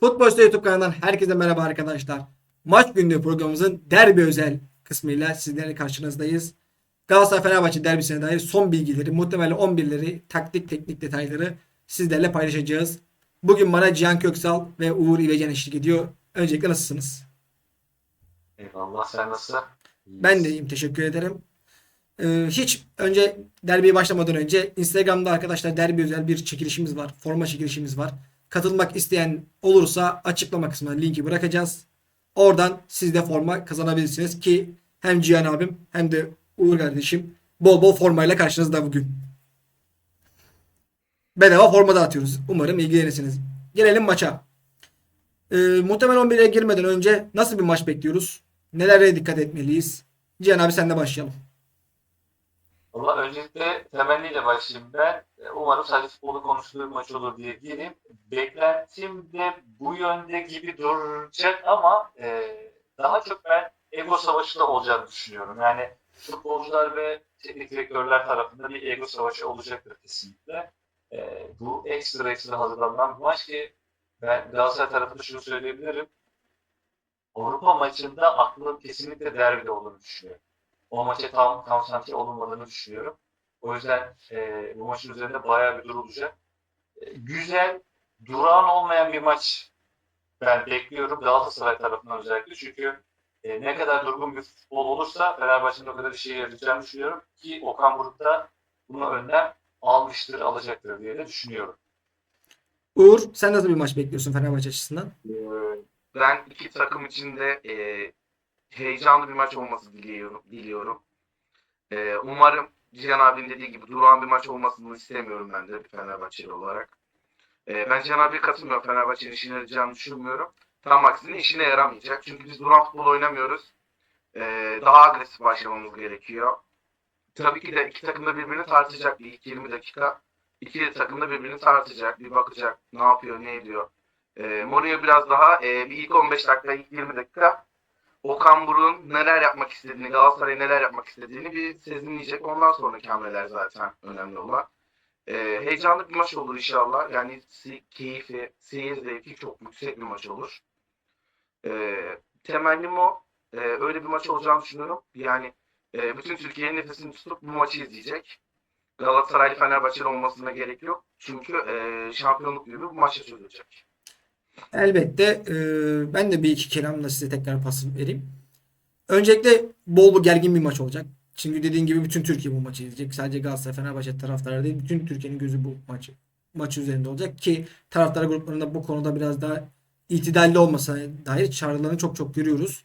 Futbolcu YouTube kanalından herkese merhaba arkadaşlar. Maç günlüğü programımızın derbi özel kısmıyla sizlerin karşınızdayız. Galatasaray Fenerbahçe derbisine dair son bilgileri, muhtemelen 11'leri, taktik teknik detayları sizlerle paylaşacağız. Bugün bana Cihan Köksal ve Uğur İvecen eşlik ediyor. Öncelikle nasılsınız? Eyvallah sen nasılsın? Ben de iyiyim teşekkür ederim. Ee, hiç önce derbiye başlamadan önce Instagram'da arkadaşlar derbi özel bir çekilişimiz var. Forma çekilişimiz var. Katılmak isteyen olursa açıklama kısmına linki bırakacağız. Oradan siz de forma kazanabilirsiniz ki hem Cihan abim hem de Uğur kardeşim bol bol formayla karşınızda bugün. Bedava forma dağıtıyoruz. Umarım ilgilenirsiniz. Gelelim maça. Ee, muhtemelen 11'e girmeden önce nasıl bir maç bekliyoruz? Nelere dikkat etmeliyiz? Cihan abi senle başlayalım. Valla öncelikle temenniyle başlayayım ben. E, Umarım sadece futbolu konuştuğu maç olur diye gireyim. Beklentim de bu yönde gibi duracak ama e, daha çok ben ego savaşı da olacağını düşünüyorum. Yani futbolcular ve teknik direktörler tarafında bir ego savaşı olacaktır kesinlikle. E, bu ekstra ekstra hazırlanan bir maç ki ben Galatasaray tarafında şunu söyleyebilirim. Avrupa maçında aklım kesinlikle derbide olduğunu düşünüyorum. O maça tam konsantre olunmadığını düşünüyorum. O yüzden e, bu maçın üzerinde bayağı bir durulacak. E, güzel, durağan olmayan bir maç ben bekliyorum Galatasaray tarafından özellikle. Çünkü e, ne kadar durgun bir futbol olursa Fenerbahçe'nin o kadar işe yarayacağını düşünüyorum. Ki Okan Buruk da buna önlem almıştır, alacaktır diye de düşünüyorum. Uğur sen nasıl bir maç bekliyorsun Fenerbahçe açısından? Ee, Ben iki takım için de e, heyecanlı bir maç olması diliyorum. diliyorum. E, umarım Cihan abinin dediği gibi durağan bir maç olmasını istemiyorum ben de Fenerbahçeli olarak. E, ben Cihan abiye katılmıyorum. Fenerbahçe'nin işine yarayacağını düşünmüyorum. Tam aksine işine yaramayacak. Çünkü biz duran futbol oynamıyoruz. E, daha agresif başlamamız gerekiyor. Tabii ki de iki takım da birbirini tartacak bir ilk 20 dakika. İki takım da birbirini tartacak, bir bakacak ne yapıyor, ne ediyor. E, Mourinho biraz daha e, bir ilk 15 dakika, ilk 20 dakika Okan Buruk'un neler yapmak istediğini, Galatasaray'a neler yapmak istediğini bir sezinleyecek. Ondan sonraki hamleler zaten önemli olan. E, heyecanlı bir maç olur inşallah. Yani keyfi, seyir zevki çok yüksek bir maç olur. E, temennim o. E, öyle bir maç olacağını düşünüyorum. Yani e, bütün Türkiye'nin nefesini tutup bu maçı izleyecek. Galatasaraylı Fenerbahçeli olmasına gerek yok. Çünkü e, şampiyonluk gibi bu maçta çözülecek. Elbette e, ben de bir iki kelamla size tekrar pas vereyim. Öncelikle bol bol gergin bir maç olacak. Çünkü dediğin gibi bütün Türkiye bu maçı izleyecek. Sadece Galatasaray, Fenerbahçe taraftarları değil, bütün Türkiye'nin gözü bu maçı maç üzerinde olacak ki taraftar gruplarında bu konuda biraz daha itidalli olmasına dair çağrılarını çok çok görüyoruz.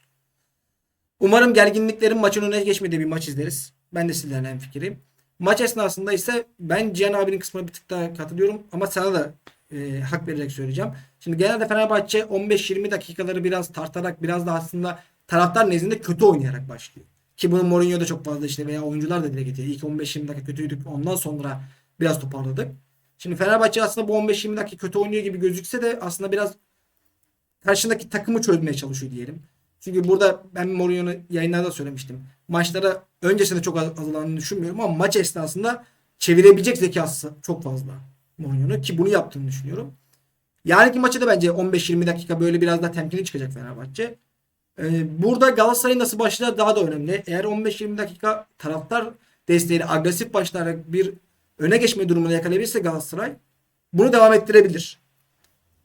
Umarım gerginliklerin maçın önüne geçmediği bir maç izleriz. Ben de sizlerle hemfikirim. Maç esnasında ise ben Cihan abinin kısmına bir tık daha katılıyorum ama sana da e, hak vererek söyleyeceğim. Şimdi genelde Fenerbahçe 15-20 dakikaları biraz tartarak biraz da aslında taraftar nezdinde kötü oynayarak başlıyor. Ki bunu Mourinho da çok fazla işte veya oyuncular da dile getiriyor. İlk 15-20 dakika kötüydük ondan sonra biraz toparladık. Şimdi Fenerbahçe aslında bu 15-20 dakika kötü oynuyor gibi gözükse de aslında biraz karşındaki takımı çözmeye çalışıyor diyelim. Çünkü burada ben Mourinho'nu yayınlarda söylemiştim. Maçlara öncesinde çok az- düşünmüyorum ama maç esnasında çevirebilecek zekası çok fazla Mourinho'nun ki bunu yaptığını düşünüyorum. Yarınki maçta da bence 15-20 dakika böyle biraz daha temkinli çıkacak Fenerbahçe. Ee, burada Galatasaray nasıl başlar daha da önemli. Eğer 15-20 dakika taraftar desteğiyle agresif başlayarak bir öne geçme durumunu yakalayabilirse Galatasaray bunu devam ettirebilir.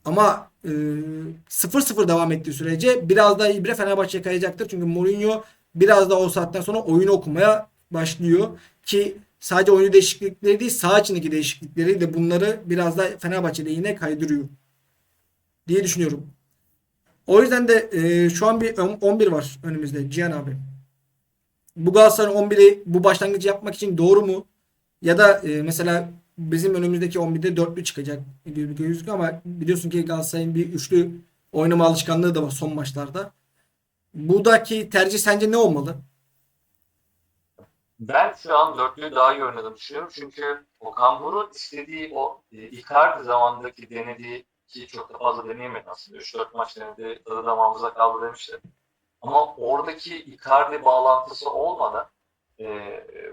Ama e, 0-0 devam ettiği sürece biraz daha ibre Fenerbahçe'ye kayacaktır. Çünkü Mourinho biraz da o saatten sonra oyunu okumaya başlıyor. Ki sadece oyuncu değişiklikleri değil saha içindeki değişiklikleri de bunları biraz da Fenerbahçe lehine kaydırıyor diye düşünüyorum. O yüzden de e, şu an bir ön- 11 var önümüzde Cihan abi. Bu Galatasaray'ın 11'i bu başlangıcı yapmak için doğru mu? Ya da e, mesela bizim önümüzdeki 11'de dörtlü çıkacak gibi gözüküyor ama biliyorsun ki Galatasaray'ın bir üçlü oynama alışkanlığı da var son maçlarda. Buradaki tercih sence ne olmalı? Ben şu an dörtlüyü daha iyi oynadığını düşünüyorum. Çünkü Okan Buruk'un istediği o e, Icardi zamandaki denediği ki çok da fazla deneyemedi aslında. 3-4 maç denedi, tadı damağımıza kaldı demişti. Ama oradaki Icardi bağlantısı olmadan e,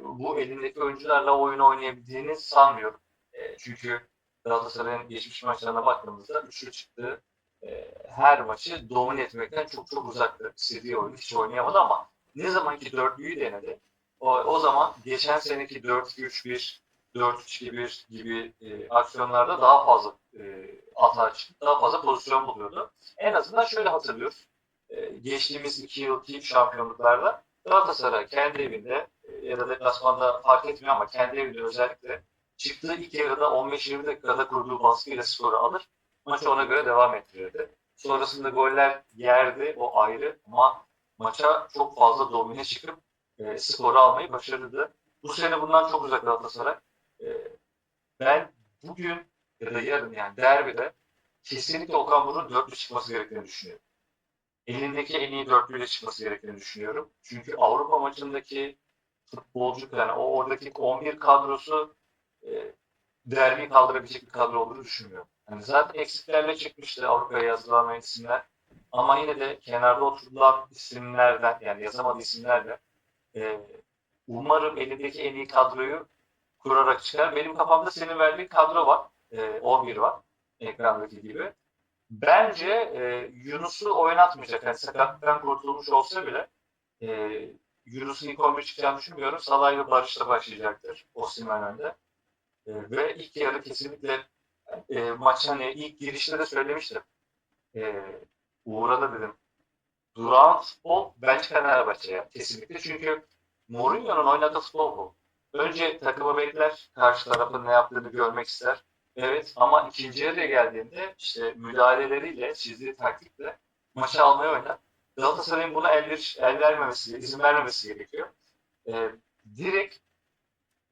bu elindeki oyuncularla oyun oynayabildiğini sanmıyorum. E, çünkü Galatasaray'ın geçmiş maçlarına baktığımızda üçlü çıktığı e, her maçı domine etmekten çok çok uzaktı. İstediği oyunu hiç oynayamadı ama ne zamanki dörtlüyü denedi o, o zaman geçen seneki 4-3-1 4-3-2-1 gibi e, aksiyonlarda daha fazla e, çıktı. Daha fazla pozisyon buluyordu. En azından şöyle hatırlıyoruz. E, geçtiğimiz iki yılki şampiyonluklarda Galatasaray kendi evinde e, ya da deplasmanda fark etmiyor ama kendi evinde özellikle çıktığı ilk yarıda 15-20 dakikada kurduğu baskıyla skoru alır. Maçı ona göre devam ettirirdi. Sonrasında goller yerdi o ayrı ama maça çok fazla domine çıkıp e, skoru almayı başardı. Bu sene bundan çok uzak Galatasaray. E, ben bugün ya da yarın yani derbide kesinlikle Okan Buruk'un dörtlü çıkması gerektiğini düşünüyorum. Elindeki en iyi dörtlüyle çıkması gerektiğini düşünüyorum. Çünkü Avrupa maçındaki futbolcu yani o oradaki 11 kadrosu e, derbiyi kaldırabilecek bir kadro olduğunu düşünmüyorum. Yani zaten eksiklerle çıkmıştı Avrupa'ya yazılan isimler. Ama yine de kenarda oturulan isimlerden yani yazamadığı isimlerle e, umarım elindeki en iyi kadroyu kurarak çıkar. Benim kafamda senin verdiğin kadro var. E, 11 var. Ekrandaki gibi. Bence e, Yunus'u oynatmayacak. Yani sakatlıktan kurtulmuş olsa bile e, Yunus'un ilk 11 çıkacağını düşünmüyorum. Salah ve Barış'la başlayacaktır. Osimhen önde. E, ve ilk yarı kesinlikle e, maç hani ilk girişte de söylemiştim. E, Uğur'a da dedim. Durağan futbol bence Fenerbahçe ya. Kesinlikle. Çünkü Mourinho'nun oynadığı futbol bu. Önce takımı bekler. Karşı tarafın ne yaptığını görmek ister. Evet ama ikinci yarıya geldiğinde işte müdahaleleriyle, çizdiği taktikle maçı almayı oynar. Galatasaray'ın buna el, ver, el vermemesi, izin vermemesi gerekiyor. Ee, direkt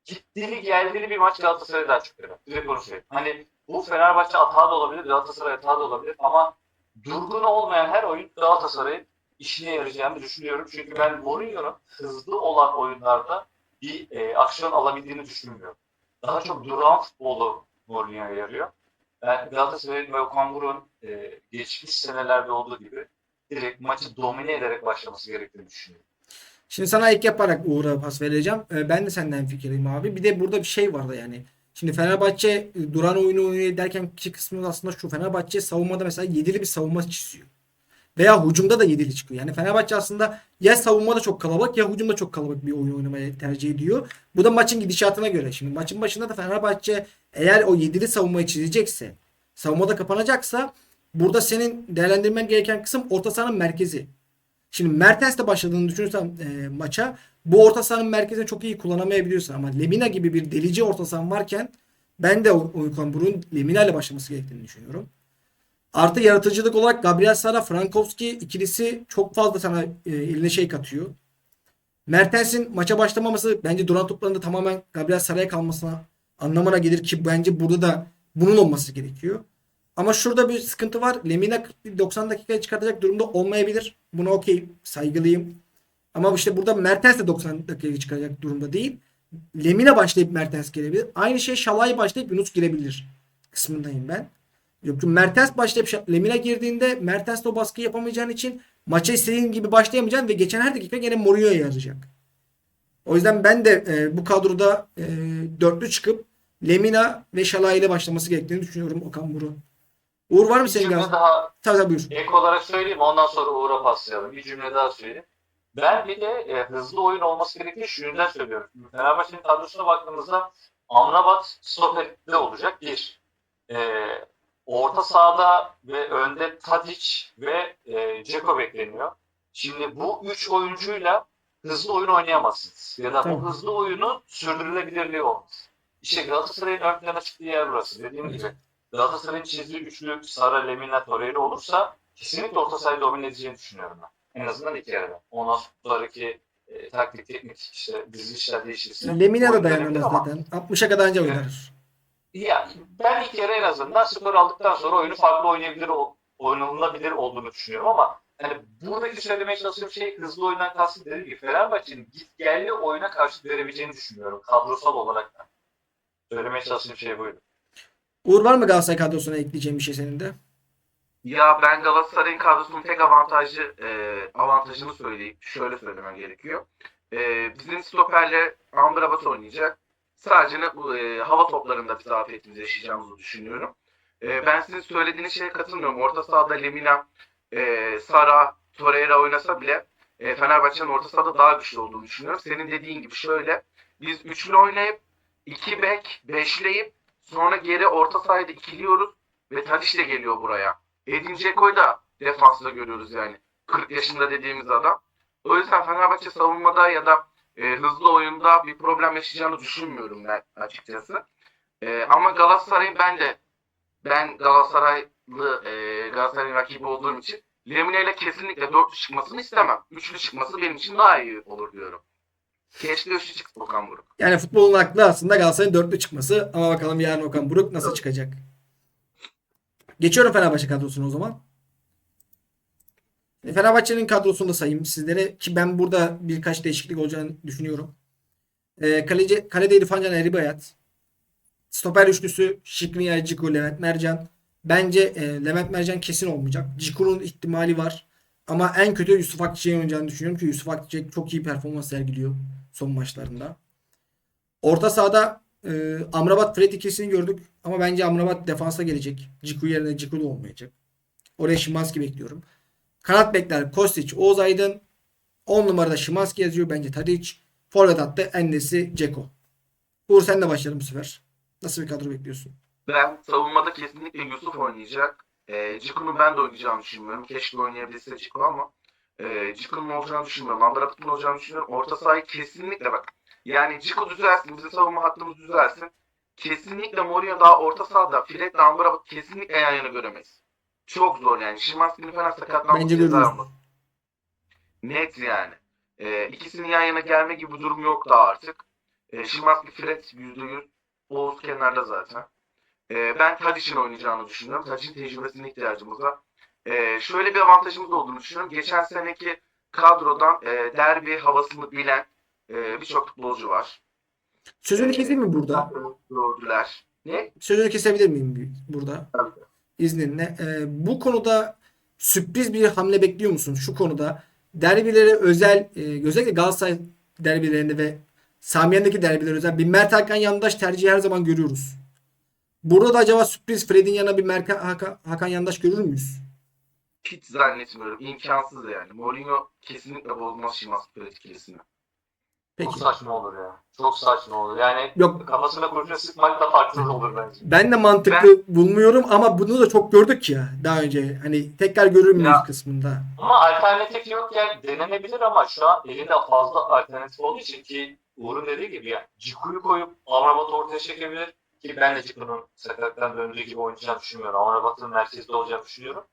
gittili geldiği bir maç Galatasaray'ı daha çok verir. Direkt onu söyleyeyim. Hani bu Fenerbahçe hata da olabilir, Galatasaray hata da olabilir ama durgun olmayan her oyun Galatasaray'ın işine yarayacağını düşünüyorum. Çünkü ben Mourinho'nun hızlı olan oyunlarda bir e, aksiyon alabildiğini düşünmüyorum. Daha çok duran futbolu Mourinho'ya yarıyor. Ben Galatasaray'ın ve Okan Buruk'un e, geçmiş senelerde olduğu gibi direkt maçı domine ederek başlaması gerektiğini düşünüyorum. Şimdi sana ek yaparak Uğur'a pas vereceğim. Ee, Ben de senden fikirim abi. Bir de burada bir şey vardı yani. Şimdi Fenerbahçe e, duran oyunu oynuyor derken ki kısmı aslında şu Fenerbahçe savunmada mesela yedili bir savunma çiziyor. Veya hücumda da yedili çıkıyor. Yani Fenerbahçe aslında ya savunmada çok kalabalık ya hücumda çok kalabalık bir oyun oynamayı tercih ediyor. Bu da maçın gidişatına göre. Şimdi maçın başında da Fenerbahçe eğer o yedili savunmayı çizecekse, savunmada kapanacaksa burada senin değerlendirmen gereken kısım orta sahanın merkezi. Şimdi Mertens'le başladığını düşünürsen e, maça bu orta sahanın merkezini çok iyi kullanamayabiliyorsun ama Lemina gibi bir delici orta sahan varken ben de Okan Buruk'un Lemina ile başlaması gerektiğini düşünüyorum. Artı yaratıcılık olarak Gabriel Sara, Frankowski ikilisi çok fazla sana e, eline şey katıyor. Mertens'in maça başlamaması bence duran toplarında tamamen Gabriel Sara'ya kalmasına anlamına gelir ki bence burada da bunun olması gerekiyor. Ama şurada bir sıkıntı var. Lemina 90 dakikaya çıkartacak durumda olmayabilir. Buna okey saygılıyım. Ama işte burada Mertens de 90 dakikaya çıkaracak durumda değil. Lemina başlayıp Mertens girebilir. Aynı şey Şalay başlayıp Yunus girebilir kısmındayım ben. Çünkü Mertens başlayıp Lemina girdiğinde Mertens de o baskıyı yapamayacağın için maça istediğin gibi başlayamayacaksın ve geçen her dakika gene Mourinho'ya yarayacak. O yüzden ben de e, bu kadroda e, dörtlü çıkıp Lemina ve Şalay ile başlaması gerektiğini düşünüyorum Okan Buruk'un. Uğur var mı senin gaz? daha Tabii tabii buyur. ek olarak söyleyeyim ondan sonra Uğur'a paslayalım. Bir cümle daha söyleyeyim. Ben bir de e, hızlı oyun olması gerektiği şu yüzden söylüyorum. Fenerbahçe'nin kadrosuna baktığımızda Amrabat stoperde olacak bir. E, orta sahada ve önde Tadic ve e, Ceko bekleniyor. Şimdi bu üç oyuncuyla hızlı oyun oynayamazsınız. Ya da Tamam. bu hızlı oyunun sürdürülebilirliği olmaz. İşte Galatasaray'ın ön plana çıktığı yer burası. Dediğim gibi Galatasaray'ın çizdiği üçlü Sara, Lemina, Torreira olursa kesinlikle orta sahayı domine edeceğini düşünüyorum ben. En azından iki yarıda. Ondan sonraki e, taktik, teknik işte dizilişler değişirse. Lemina da dayanamaz zaten. 60'a kadar anca oynar. Ya ben ilk yarı en azından skor aldıktan sonra oyunu farklı oynayabilir, oynanılabilir olduğunu düşünüyorum ama hani buradaki söylemeye çalıştığım şey hızlı oyundan kastım dediğim gibi Fenerbahçe'nin git gelli oyuna karşı verebileceğini düşünüyorum kadrosal olarak da. Söylemeye çalıştığım şey buydu. Uğur var mı Galatasaray kadrosuna ekleyeceğim bir şey senin de? Ya ben Galatasaray'ın kadrosunun tek avantajı e, avantajını söyleyeyim. Şöyle söylemem gerekiyor. E, bizim stoperle Amrabat oynayacak. Sadece ne- bu, e, hava toplarında bir zafiyetimiz yaşayacağımızı düşünüyorum. e, ben sizin söylediğiniz şeye katılmıyorum. Orta sahada Lemina, e, Sara, Torreira oynasa bile e, Fenerbahçe'nin orta sahada daha güçlü olduğunu düşünüyorum. Senin dediğin gibi şöyle biz üçlü oynayıp iki bek beşleyip sonra geri orta sahada ikiliyoruz ve Tadiç de geliyor buraya. Edin Dzeko'yu da defansla görüyoruz yani. 40 yaşında dediğimiz adam. O yüzden Fenerbahçe savunmada ya da e, hızlı oyunda bir problem yaşayacağını düşünmüyorum ben açıkçası. E, ama Galatasaray'ın ben de ben Galatasaraylı e, Galatasaray'ın rakibi olduğum için Lemine ile kesinlikle dörtlü çıkmasını istemem. Üçlü çıkması benim için daha iyi olur diyorum. Keşke üçlü çıksın Okan Buruk. Yani futbolun aklı aslında Galatasaray'ın dörtlü çıkması ama bakalım yarın Okan Buruk nasıl çıkacak. Geçiyorum Fenerbahçe kadrosuna o zaman. E, Fenerbahçe'nin kadrosunu da sayayım sizlere ki ben burada birkaç değişiklik olacağını düşünüyorum. E, kaleci, kalede İrfan Can Eribayat. Stoper üçlüsü Şikrinyar, Ciku, Levent Mercan. Bence e, Levent Mercan kesin olmayacak. Ciku'nun ihtimali var. Ama en kötü Yusuf Akçiçek'in oynayacağını düşünüyorum ki Yusuf Akçiçek çok iyi performans sergiliyor son maçlarında. Orta sahada e, Amrabat Fred ikisini gördük ama bence Amrabat defansa gelecek. Ciku yerine Ciku da olmayacak. Oraya Şimanski bekliyorum. Kanat bekler Kostic, Oğuz Aydın. 10 numarada Şimanski yazıyor bence Tadic. Forvet hattı Endesi, Ceko. Uğur sen de başlayalım bu sefer. Nasıl bir kadro bekliyorsun? Ben savunmada kesinlikle Yusuf oynayacak. E, Ciku'nun ben de oynayacağını düşünmüyorum. Keşke oynayabilse Ciku ama e, Ciku'nun olacağını düşünmüyorum. Amrabat'ın olacağını düşünüyorum. Orta sahayı kesinlikle bak. Yani Ciku düzelsin, bizim savunma hattımız düzelsin. Kesinlikle Mourinho daha orta sahada Fred'le Amrabat kesinlikle yan yana göremeyiz. Çok zor yani. Şimanski'nin falan sakatlanması Bence ceza görürüz. alması. Net yani. E, ikisinin yan yana gelme gibi bir durum yok daha artık. E, Şimanski Fred %100. Oğuz kenarda zaten. E, ben Tadic'in oynayacağını düşünüyorum. Tadic'in tecrübesine ihtiyacımız var. E, şöyle bir avantajımız olduğunu düşünüyorum. Geçen seneki kadrodan e, derbi havasını bilen e, birçok futbolcu var. Sözünü keseyim mi burada? Gördüler. Ne? Sözünü kesebilir miyim burada? Tabii. İzninle. Ee, bu konuda sürpriz bir hamle bekliyor musun? Şu konuda derbilere özel, e, özellikle Galatasaray derbilerinde ve Samiyen'deki derbilere özel bir Mert Hakan Yandaş tercihi her zaman görüyoruz. Burada da acaba sürpriz Fred'in yanına bir Mert Hakan, Yandaş görür müyüz? Hiç zannetmiyorum. İmkansız yani. Mourinho kesinlikle bozmaz Şimanski Fred. Peki. Çok saçma olur ya. Çok saçma olur. Yani Yok kafasına kurşun sıkmak da farklı olur bence. ben de mantıklı bulmuyorum ama bunu da çok gördük ya daha önce. Hani tekrar görür müyüz kısmında. Ama alternatif yok yani denenebilir ama şu an elinde fazla alternatif olduğu için ki Uğur'un dediği gibi ya Ciku'yu koyup Amrabat'ı ortaya çekebilir. Ki ben de Ciku'nun sakatlıktan döndüğü gibi oynayacağını düşünmüyorum. Amrabat'ın merkezde olacağını düşünüyorum.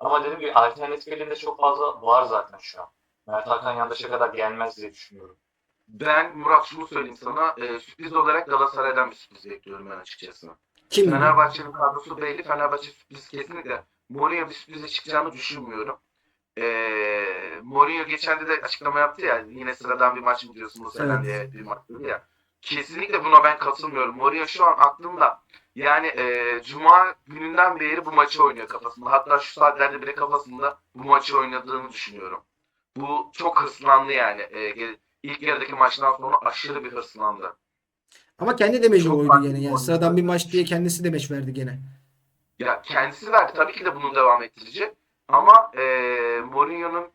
Ama dediğim gibi alternatif elinde çok fazla var zaten şu an. Mert Hakan Yandaş'a kadar gelmez diye düşünüyorum. Ben Murat şunu söyleyeyim sana. E, sürpriz olarak Galatasaray'dan bir sürpriz bekliyorum ben açıkçası. Kim? Fenerbahçe'nin kadrosu belli. Fenerbahçe sürpriz kesinlikle. Mourinho bir sürprize çıkacağını düşünmüyorum. Ee, Mourinho geçen de, de açıklama yaptı ya yine sıradan bir maç mı diyorsun bu sene Evet. diye bir maç dedi ya. Kesinlikle buna ben katılmıyorum. Mourinho şu an aklımda. Yani e, Cuma gününden beri bu maçı oynuyor kafasında. Hatta şu saatlerde bile kafasında bu maçı oynadığını düşünüyorum. Bu çok hırslandı yani. E, ilk yarıdaki maçtan sonra aşırı bir hırslandı. Ama kendi demeci Çok oydu gene. Yani sıradan bir maç diye kendisi demeç verdi gene. Ya kendisi verdi. Tabii ki de bunu devam ettirecek. Ama e, Mourinho'nun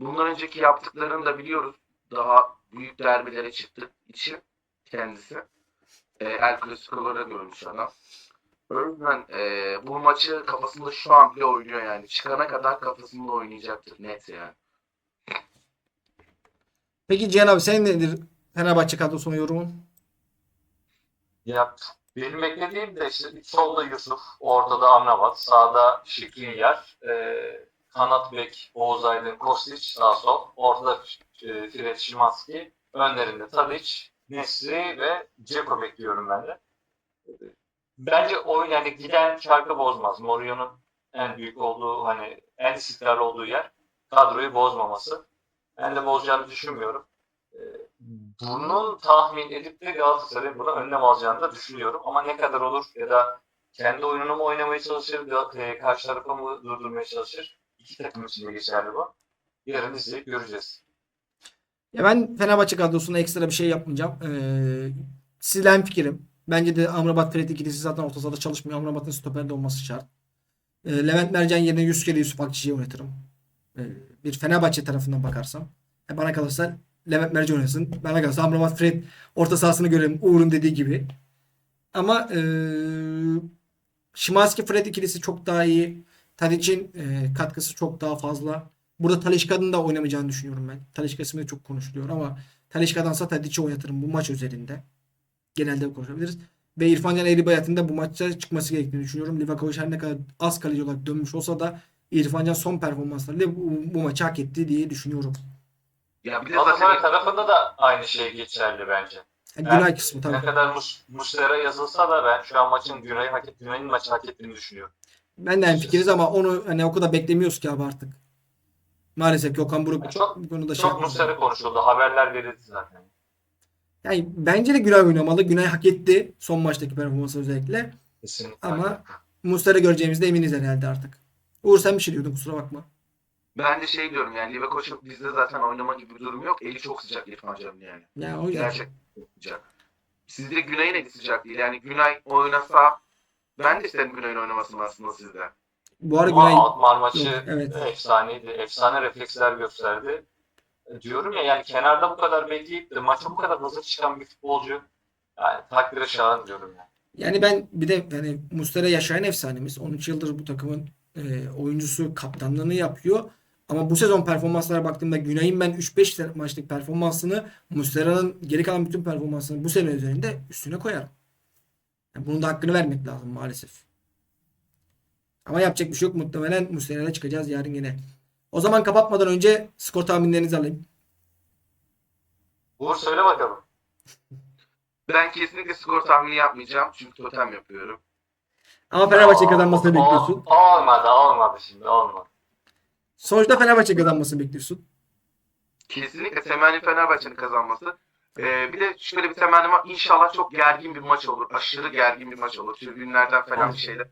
bundan önceki yaptıklarını da biliyoruz. Daha büyük derbilere çıktığı için kendisi. E, El Clasico'lara görmüş adam. Yüzden e, bu maçı kafasında şu an bile oynuyor yani. Çıkana kadar kafasında oynayacaktır. Net yani. Peki Cihan abi senin nedir Fenerbahçe kadrosuna yorumun? Ya benim beklediğim de işte solda Yusuf, ortada Amrabat, sağda Şikrinyar, e, kanat bek Oğuz Aydın, Kostić sağ sol, ortada e, Fred Şimanski, önlerinde Tadic, Nesri ve Ceko bekliyorum ben de. Bence oyun yani giden şarkı bozmaz. Mourinho'nun en büyük olduğu hani en istikrarlı olduğu yer kadroyu bozmaması. Ben de bozacağını düşünmüyorum. E, bunun tahmin edip de Galatasaray'ın buna önlem alacağını da düşünüyorum. Ama ne kadar olur ya da kendi oyununu mu oynamaya çalışır, karşı tarafa mı durdurmaya çalışır? İki takım için de geçerli bu. Yarın izleyip göreceğiz. Ya ben Fenerbahçe kadrosuna ekstra bir şey yapmayacağım. Ee, sizden fikrim. Bence de Amrabat Fred ikilisi zaten orta sahada çalışmıyor. Amrabat'ın stoperde olması şart. E, Levent Mercan yerine 100 kere Yusuf Akçiçek'i oynatırım. E, bir Fenerbahçe tarafından bakarsam. E, bana kalırsa Levent Mercan oynasın. Bana kalırsa Amrabat Fred orta sahasını görelim. Uğur'un dediği gibi. Ama e, Şimanski Fred ikilisi çok daha iyi. Tadic'in e, katkısı çok daha fazla. Burada Talişka'nın da oynamayacağını düşünüyorum ben. Talişka ismi de çok konuşuluyor ama Talişka'dansa Tadic'i oynatırım bu maç üzerinde. Genelde konuşabiliriz. Ve İrfan Can Eğribayat'ın da bu maçta çıkması gerektiğini düşünüyorum. Livakovic her ne kadar az kaleci olarak dönmüş olsa da İrfan Can son performanslarıyla bu, bu maçı hak etti diye düşünüyorum. Ya bir de zaten tarafında da aynı şey geçerli bence. Yani Günay kısmı Ne tabii. kadar Mus Muslera yazılsa da ben şu an maçın Günay'ın hak, Günay'ın maçı hak ettiğini düşünüyorum. Ben de hemfikiriz ama onu hani o kadar beklemiyoruz ki abi artık. Maalesef ki Okan Buruk Çok- bu konuda şey Çok. Muslera konuşuldu. Haberler verildi zaten. Yani bence de Günay oynamalı. Günay hak etti son maçtaki performansı özellikle. Kesinlikle. Ama Muslera göreceğimizde eminiz herhalde artık. Uğur sen bir şey diyordun kusura bakma. ben de şey diyorum yani Livakovic bizde zaten oynama gibi bir durum yok. Eli çok sıcak İrfan Can'ın yani. Ya o yüzden. Gerçekten çok sıcak. Sizde Günay'ın eli sıcak değil. Yani Günay oynasa ben de isterim Günay'ın oynamasını aslında sizde. Bu arada Günay Altmar maçı Yok, evet. efsaneydi. Efsane refleksler gösterdi. E, Diyorum ya yani kenarda bu kadar bekleyip de maça bu kadar hızlı çıkan bir futbolcu yani takdire şayan diyorum yani. yani ben bir de yani Muslera yaşayan efsanemiz. 13 yıldır bu takımın e, oyuncusu kaptanlığını yapıyor. Ama bu sezon performanslara baktığımda Günay'ın ben 3-5 maçlık performansını Muslera'nın geri kalan bütün performansını bu sene üzerinde üstüne koyarım. Yani bunun da hakkını vermek lazım maalesef. Ama yapacak bir şey yok. Muhtemelen Muslera'yla çıkacağız yarın yine. O zaman kapatmadan önce skor tahminlerinizi alayım. Uğur söyle bakalım. Ben kesinlikle skor tahmini yapmayacağım. Çünkü totem yapıyorum. Ama Fenerbahçe kazanmasını bekliyorsun. Olmadı olmadı şimdi olmadı. Sonuçta Fenerbahçe kazanmasını bekliyorsun. Kesinlikle temenni Fenerbahçe'nin kazanması. Ee, bir de şöyle bir temennim var. İnşallah çok gergin bir maç olur. Aşırı gergin bir maç olur. Tribünlerden falan bir şeyler.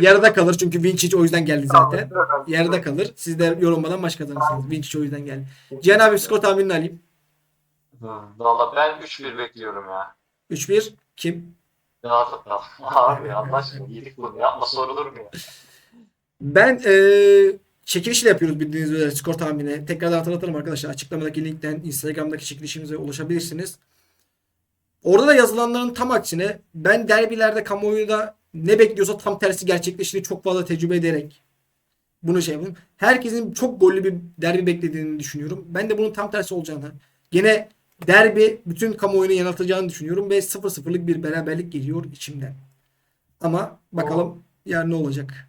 Yarıda kalır çünkü Vinçic o yüzden geldi zaten. Yarıda kalır. Siz de yorulmadan maç kazanırsınız. Vinçic o yüzden geldi. Cihan abi skor tahminini alayım. Valla ben 3-1 bekliyorum ya. 3-1 kim? Galatasaray. Abi Allah aşkına iyilik bunu yapma sorulur mu ya? Ben eee çekilişle yapıyoruz bildiğiniz üzere skor tahmini. Tekrardan hatırlatalım arkadaşlar. Açıklamadaki linkten Instagram'daki çekilişimize ulaşabilirsiniz. Orada da yazılanların tam aksine ben derbilerde kamuoyu da ne bekliyorsa tam tersi gerçekleştiğini çok fazla tecrübe ederek bunu şey yapıyorum. Herkesin çok gollü bir derbi beklediğini düşünüyorum. Ben de bunun tam tersi olacağını. Gene derbi bütün kamuoyunu yanıltacağını düşünüyorum ve 0-0'lık bir beraberlik geliyor içimden. Ama bakalım yarın ne olacak.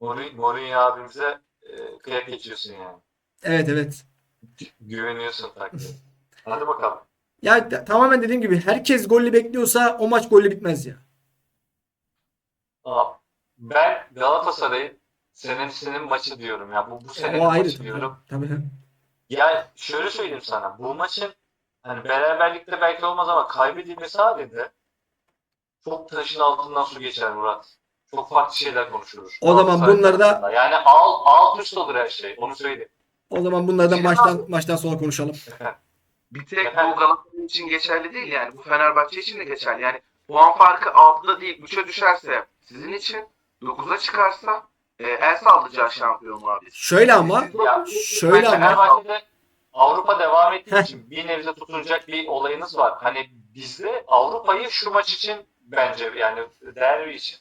Mourinho, abimize e, kıyak geçiyorsun yani. Evet evet. Güveniyorsun takdire. Hadi bakalım. Ya t- tamamen dediğim gibi herkes gollü bekliyorsa o maç gollü bitmez ya. Aa, ben Galatasaray'ın senesinin maçı diyorum ya. Bu, bu O ayrı maçı tabii. diyorum. Tabii. Ya şöyle söyleyeyim sana. Bu maçın hani beraberlikte belki olmaz ama kaybedilmesi halinde çok taşın altından su geçer Murat. Çok farklı şeyler konuşulur. O zaman bunları da- yani al alt üst olur her şey. Onu söyleyeyim. O zaman bunlardan Cihan maçtan maçtan sonra konuşalım. Bir tek bu Galatasaray için geçerli değil yani. Bu Fenerbahçe için de geçerli. Yani puan farkı 6'da değil 3'e düşerse sizin için 9'a çıkarsa e, el sallayacağı şampiyonluğa biz. Şöyle ama Ya, şöyle ama Fenerbahçe'de Avrupa devam ettiği Heh. için bir nebze tutunacak bir olayınız var. Hani bizde Avrupa'yı şu maç için bence yani derbi için.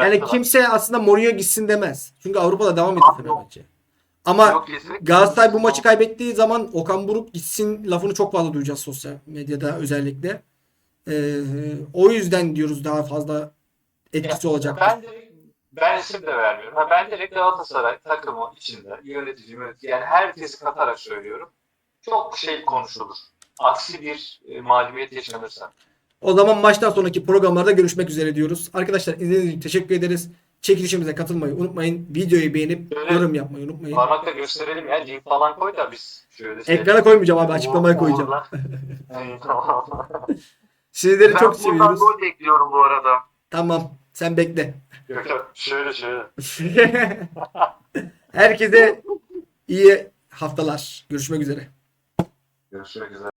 yani kimse aslında Mourinho gitsin demez. Çünkü Avrupa'da devam ediyor Fenerbahçe. Ama Yok. Galatasaray bu maçı kaybettiği zaman Okan Buruk gitsin lafını çok fazla duyacağız sosyal medyada özellikle. Ee, o yüzden diyoruz daha fazla etkisi olacak. Ben direkt, ben isim de vermiyorum. Ha, ben direkt Galatasaray takımı içinde yönetici, yönetici yani herkesi katarak söylüyorum. Çok şey konuşulur. Aksi bir e, mağlubiyet yaşanırsa. O zaman maçtan sonraki programlarda görüşmek üzere diyoruz. Arkadaşlar izlediğiniz için teşekkür ederiz. Çekilişimize katılmayı unutmayın. Videoyu beğenip Şöyle yorum yapmayı unutmayın. Parmakla gösterelim ya. Link falan koy da biz şöyle Ekrana koymayacağım abi açıklamaya koyacağım. Sizleri Ben çok buradan seviyoruz. gol bekliyorum bu arada. Tamam sen bekle. yok yok şöyle şöyle. Herkese iyi haftalar. Görüşmek üzere. Görüşmek üzere.